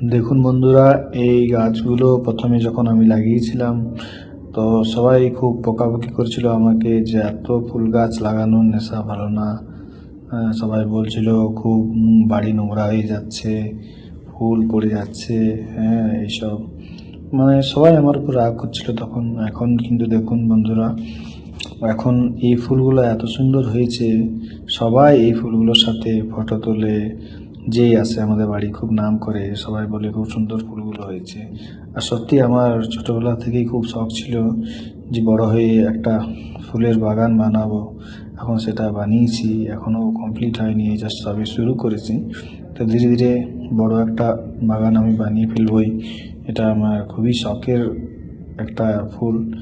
দেখুন বন্ধুরা, এই গাছগুলো প্রথমে যখন আমি লাগিয়েছিলাম, তো সবাই খুব বকাবকি করছিল আমাকে যে এত ফুল গাছ লাগানোর নেশা ভালো না। সবাই বলছিল, খুব বাড়ি নোংরা হয়ে যাচ্ছে, ফুল পড়ে যাচ্ছে হ্যাঁ এইসব। মানে সবাই আমার উপর রাগ করছিল তখন। এখন কিন্তু দেখুন বন্ধুরা, এখন এই ফুলগুলো এত সুন্দর হয়েছে, সবাই এই ফুলগুলোর সাথে ফটো তোলে যেই আসে আমাদের বাড়ি, খুব নাম করে, সবাই বলে খুব সুন্দর ফুলগুলো হয়েছে। আর সত্যি আমার ছোটোবেলা থেকেই খুব শখ ছিল যে বড় হয়ে একটা ফুলের বাগান বানাবো। এখন সেটা বানিয়েছি, এখনও কমপ্লিট হয়নি জাস্ট সবে শুরু করেছি। তো ধীরে ধীরে বড় একটা বাগান আমি বানিয়ে ফেলবই। এটা আমার খুবই শখের একটা ফুল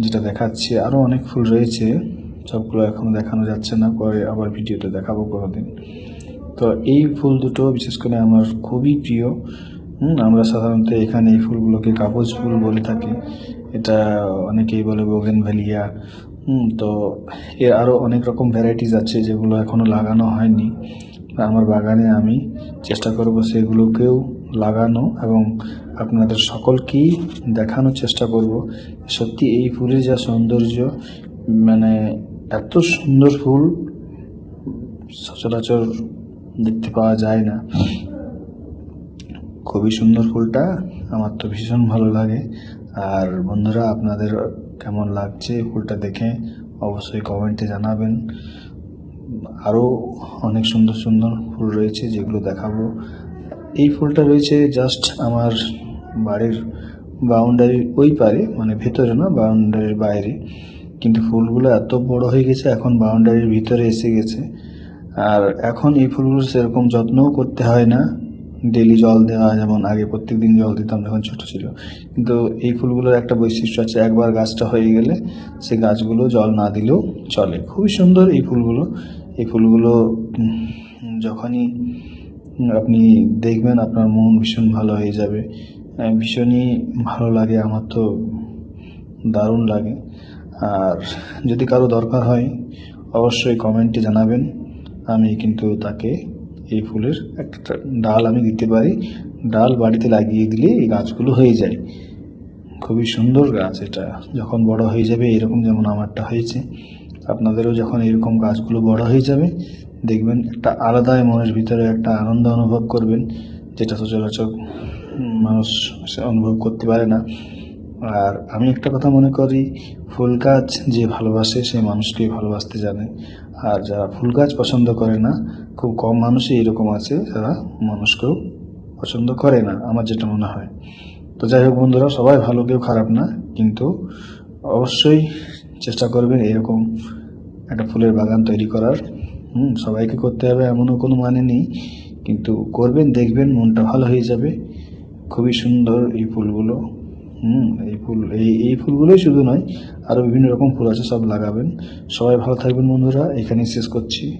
যেটা দেখাচ্ছি। আরও অনেক ফুল রয়েছে, সবগুলো এখনও দেখানো যাচ্ছে না, পরে আবার ভিডিওতে দেখাবো কোনোদিন। তো এই ফুল দুটো বিশেষ করে আমার খুবই প্রিয় আমরা সাধারণত এখানে এই ফুলগুলোকে কাগজ ফুল বলে থাকি। এটা অনেকেই বলে বোগেন ভ্যালিয়া তো এর আরও অনেক রকম ভ্যারাইটিস আছে যেগুলো এখনও লাগানো হয়নি। আমার বাগানে আমি চেষ্টা করব সেগুলোকেও লাগানো এবং আপনাদের সকলকেই দেখানোর চেষ্টা করব। সত্যি এই ফুলের যা সৌন্দর্য মানে এত সুন্দর ফুল, সচরাচর দেখতে পাওয়া যায় না। খুবই সুন্দর ফুলটা, আমার তো ভীষণ ভালো লাগে। আর বন্ধুরা, আপনাদের কেমন লাগছে ফুলটা দেখে অবশ্যই কমেন্টে জানাবেন। আরও অনেক সুন্দর সুন্দর ফুল রয়েছে যেগুলো দেখাবো। এই ফুলটা রয়েছে জাস্ট আমার বাড়ির বাউন্ডারির ওই পারে মানে ভেতরে না, বাউন্ডারির বাইরে। কিন্তু ফুলগুলো এত বড় হয়ে গেছে, এখন বাউন্ডারির ভিতরে এসে গেছে। আর এখন এই ফুলগুলো সেরকম যত্নও করতে হয় না। ডেলি জল দেওয়া যেমন আগে প্রত্যেক দিন জল দিতাম যখন ছোট ছিল। কিন্তু এই ফুলগুলোর একটা বৈশিষ্ট্য আছে, একবার গাছটা হয়ে গেলে সে গাছগুলো জল না দিলেও চলে। খুবই সুন্দর এই ফুলগুলো। এই ফুলগুলো যখনই আপনি দেখবেন আপনার মন ভীষণ ভালো হয়ে যাবে। ভীষণই ভালো লাগে, আমার তো দারুণ লাগে। আর যদি কারও দরকার হয়, অবশ্যই কমেন্টে জানাবেন। আমি কিন্তু তাকে এই ফুলের একটা ডাল আমি দিতে পারি। ডাল বাড়িতে লাগিয়ে দিলে এই গাছগুলো হয়ে যায়। খুবই সুন্দর গাছ এটা। যখন বড় হয়ে যাবে, এরকম যেমন আমারটা হয়েছে, আপনাদেরও যখন এরকম গাছগুলো বড় হয়ে যাবে, দেখবেন একটা আলাদাই মনের ভিতরে একটা আনন্দ অনুভব করবেন, যেটা সচরাচর মানুষ অনুভব করতে পারে না। আর আমি একটা কথা মনে করি, ফুল গাছ যে ভালোবাসে সে মানুষকেই ভালোবাসতে জানে। আর যারা ফুল গাছ পছন্দ করে না, খুব কম মানুষই এরকম আছে যারা মানুষকেও পছন্দ করে না, আমার যেটা মনে হয়। তো যাই হোক বন্ধুরা, সবাই ভালো, কেউ খারাপ না, কিন্তু অবশ্যই চেষ্টা করবেন এরকম একটা ফুলের বাগান তৈরি করার। হুম, সবাইকে করতে হবে এমনও কোনো মানে নেই, কিন্তু করবেন, দেখবেন, মনটা ভালো হয়ে যাবে। খুবই সুন্দর এই ফুলগুলো। হুম, এই ফুল, এই এই ফুলগুলোই শুধু নয় আরও বিভিন্ন রকম ফুল আছে, সব লাগাবেন। সবাই ভালো থাকবেন বন্ধুরা, এখানেই শেষ করছি।